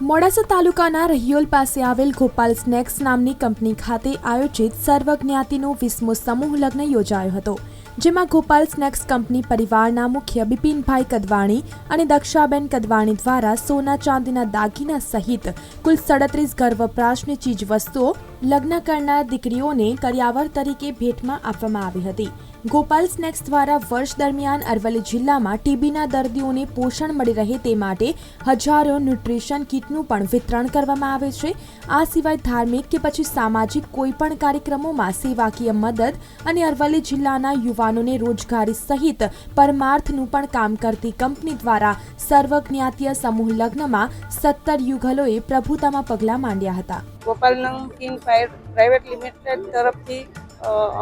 મોડાસા તાલુકાના રહિયોલ પાસે આવેલ ગોપાલ સ્નેક્સ નામની કંપની ખાતે આયોજિત સર્વજ્ઞાતિનો વીસમો સમૂહ લગ્ન યોજાયો હતો, જેમાં ગોપાલ સ્નેક્સ કંપની પરિવારના મુખ્ય બિપિનભાઈ કદવાણી અને દક્ષાબેન કદવાણી દ્વારા સોના ચાંદીના દાગીના સહિત કુલ સડત્રીસ ઘર વપરાશની ચીજ વસ્તુઓ લગ્ન કરનાર દીકરીઓને કર્યાવર તરીકે ભેટમાં આપવામાં આવી હતી. ગોપાલ સ્નેક્સ દ્વારા વર્ષ દરમિયાન અરવલ્લી જિલ્લામાં ટીબીના દર્દીઓને પોષણ મળી રહે તે માટે હજારો ન્યુટ્રિશન કીટનું પણ વિતરણ કરવામાં આવે છે. આ સિવાય ધાર્મિક કે પછી સામાજિક કોઈપણ કાર્યક્રમોમાં સેવાકીય મદદ અને અરવલ્લી જિલ્લાના યુવાનોને રોજગારી સહિત પરમાર્થનું પણ કામ કરતી કંપની દ્વારા સર્વજ્ઞાતીય સમૂહ લગ્નમાં સત્તર યુગલોએ પ્રભુતામાં પગલાં માંડ્યા હતા. ગોપાલ પ્રાઇવેટ લિમિટેડ તરફથી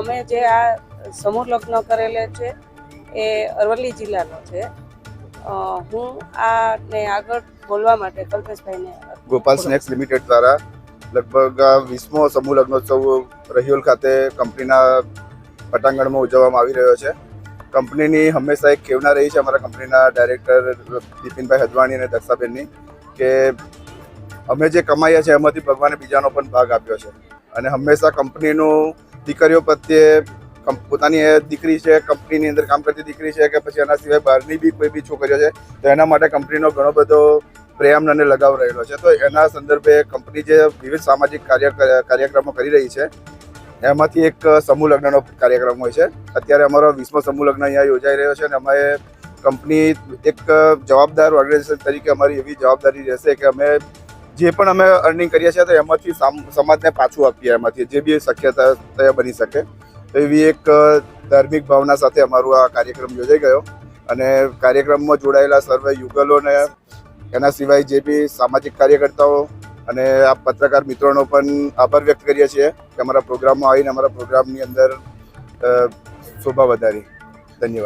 અમે જે આ સમૂહ લગ્ન કરેલે છે એ અરવલ્લી જિલ્લાનો છે. હું આને આગળ બોલવા માટે કલ્પેશભાઈને ગોપાલ સ્નેક્સ લિમિટેડ દ્વારા લગભગ વીસમો સમૂહ લગ્નોત્સવ રહિયોલ ખાતે કંપનીના પટાંગણમાં ઉજવવામાં આવી રહ્યો છે. કંપનીની હંમેશા એક ખેવના રહી છે અમારા કંપનીના ડાયરેક્ટર બિપિનભાઈ હદવાણી અને દક્ષાબેનની કે અમે જે કમાઈએ છીએ એમાંથી ભગવાને બીજાનો પણ ભાગ આપ્યો છે. અને હંમેશા કંપનીનું દીકરીઓ પ્રત્યે પોતાની દીકરી છે, કંપનીની અંદર કામ કરતી દીકરી છે કે પછી એના સિવાય બહારની બી કોઈ બી છોકરીઓ છે, તો એના માટે કંપનીનો ઘણો બધો પ્રેમ અને લગાવ રહેલો છે. તો એના સંદર્ભે કંપની જે વિવિધ સામાજિક કાર્ય કાર્યક્રમો કરી રહી છે, એમાંથી એક સમૂહ લગ્નનો કાર્યક્રમ હોય છે. અત્યારે અમારો વીસમો સમૂહ લગ્ન અહીંયા યોજાઈ રહ્યો છે અને અમે કંપની એક જવાબદાર ઓર્ગેનાઇઝેશન તરીકે અમારી એવી જવાબદારી રહેશે કે અમે જે પણ અમે અર્નિંગ કરીએ છીએ તો એમાંથી સામ- સમાજને પાછું આપીએ, એમાંથી જે બી શક્યતા બની શકે. એવી એક ધાર્મિક ભાવના સાથે અમારો આ કાર્યક્રમ યોજાઈ ગયો અને કાર્યક્રમમાં જોડાયેલા સર્વે યુગલોને એના સિવાય જે બી સામાજિક કાર્યકર્તાઓ અને આ પત્રકાર મિત્રોનો પણ આભાર વ્યક્ત કરીએ છીએ કે અમારા પ્રોગ્રામમાં આવીને અમારા પ્રોગ્રામની અંદર શોભા વધારી. ધન્યવાદ.